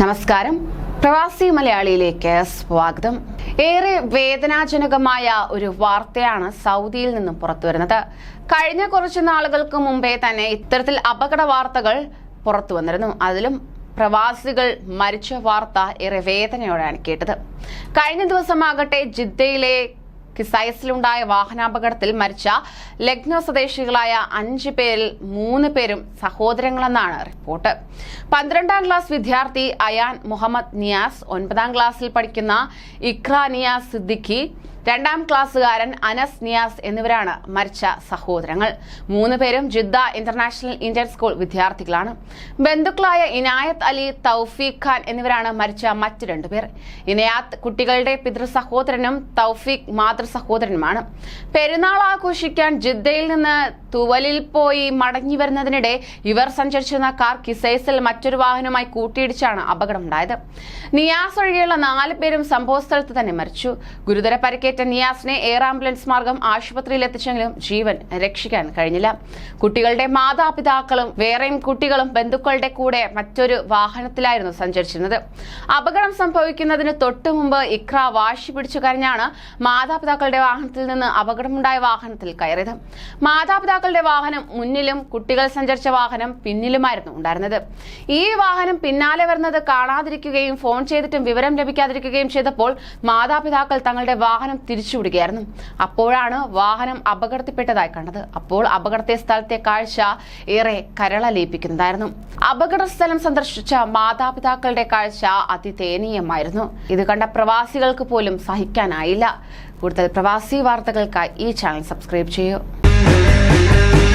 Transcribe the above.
നമസ്കാരം. പ്രവാസി മലയാളിയിലേക്ക് സ്വാഗതം. ഏറെ വേദനാജനകമായ ഒരു വാർത്തയാണ് സൗദിയിൽ നിന്നും പുറത്തുവരുന്നത്. കഴിഞ്ഞ കുറച്ച് നാളുകൾക്ക് മുമ്പേ തന്നെ ഇത്തരത്തിൽ അപകട വാർത്തകൾ പുറത്തു വന്നിരുന്നു അതിലും പ്രവാസികൾ മരിച്ച വാർത്ത ഏറെ വേദനയോടെയാണ് കേട്ടത്. കഴിഞ്ഞ ദിവസമാകട്ടെ ജിദ്ദയിലെ കിസൈസിലുണ്ടായ വാഹനാപകടത്തിൽ മരിച്ച ലക്നോ സ്വദേശികളായ അഞ്ച് പേരിൽ മൂന്ന് പേരും സഹോദരങ്ങളെന്നാണ് റിപ്പോർട്ട്. പന്ത്രണ്ടാം ക്ലാസ് വിദ്യാർത്ഥി അയാൻ മുഹമ്മദ് നിയാസ് ഒൻപതാം ക്ലാസ്സിൽ പഠിക്കുന്ന ഇഖ്ര നിയാസ് സിദ്ദിഖി രണ്ടാം ക്ലാസ്സുകാരൻ അനസ് നിയാസ് എന്നിവരാണ് മരിച്ച സഹോദരങ്ങൾ. മൂന്ന് പേരും ജിദ്ദ ഇന്റർനാഷണൽ ഇന്ത്യൻ സ്കൂൾ വിദ്യാർത്ഥികളാണ്. ബന്ധുക്കളായ ഇനായത്ത് അലി തൗഫീഖ് ഖാൻ എന്നിവരാണ് മരിച്ച മറ്റു രണ്ടുപേർ ഇനയാത്ത് കുട്ടികളുടെ പിതൃ സഹോദരനും തൗഫീഖ് മാതൃ സഹോദരനുമാണ്. പെരുന്നാൾ ആഘോഷിക്കാൻ ജിദ്ദയിൽ നിന്ന് തുവലിൽ പോയി മടങ്ങി വരുന്നതിനിടെ ഇവർ സഞ്ചരിച്ചിരുന്ന കാർ കിസൈസിൽ മറ്റൊരു വാഹനവുമായി കൂട്ടിയിടിച്ചാണ് അപകടമുണ്ടായത്. നിയാസ് ഒഴികെയുള്ള നാല് പേരും സംഭവസ്ഥലത്ത് തന്നെ മരിച്ചു. ഗുരുതര പരിക്കേറ്റ നിയാസിനെ എയർ ആംബുലൻസ് മാർഗം ആശുപത്രിയിൽ എത്തിച്ചെങ്കിലും ജീവൻ രക്ഷിക്കാൻ കഴിഞ്ഞില്ല. കുട്ടികളുടെ മാതാപിതാക്കളും വേറെയും കുട്ടികളും ബന്ധുക്കളുടെ കൂടെ മറ്റൊരു വാഹനത്തിലായിരുന്നു സഞ്ചരിച്ചിരുന്നത്. അപകടം സംഭവിക്കുന്നതിന് തൊട്ടു മുമ്പ് ഇക്ര വാശി പിടിച്ചു കരഞ്ഞാണ് മാതാപിതാക്കളുടെ വാഹനത്തിൽ നിന്ന് അപകടമുണ്ടായ വാഹനത്തിൽ കയറിയത്. മാതാപിതാക്കളുടെ വാഹനം മുന്നിലും കുട്ടികൾ സഞ്ചരിച്ച വാഹനം പിന്നിലുമായിരുന്നു ഉണ്ടായിരുന്നത്. ഈ വാഹനം പിന്നാലെ വരുന്നത് കാണാതിരിക്കുകയും ഫോൺ ചെയ്തിട്ടും വിവരം ലഭിക്കാതിരിക്കുകയും ചെയ്തപ്പോൾ മാതാപിതാക്കൾ തങ്ങളുടെ വാഹനം തിരിച്ചുവിടുകയായിരുന്നു. അപ്പോഴാണ് വാഹനം അപകടത്തിൽപ്പെട്ടതായി കണ്ടത്. അപ്പോൾ അപകടത്തെ സ്ഥലത്തെ കാഴ്ച ഏറെ കരളലിയിപ്പിക്കുന്നതായിരുന്നു അപകട സ്ഥലം സന്ദർശിച്ച മാതാപിതാക്കളുടെ കാഴ്ച അതിദയനീയമായിരുന്നു. ഇത് കണ്ട പ്രവാസികൾക്ക് പോലും സഹിക്കാനായില്ല. കൂടുതൽ പ്രവാസി വാർത്തകൾക്കായി ഈ ചാനൽ സബ്സ്ക്രൈബ് ചെയ്യൂ. Yeah.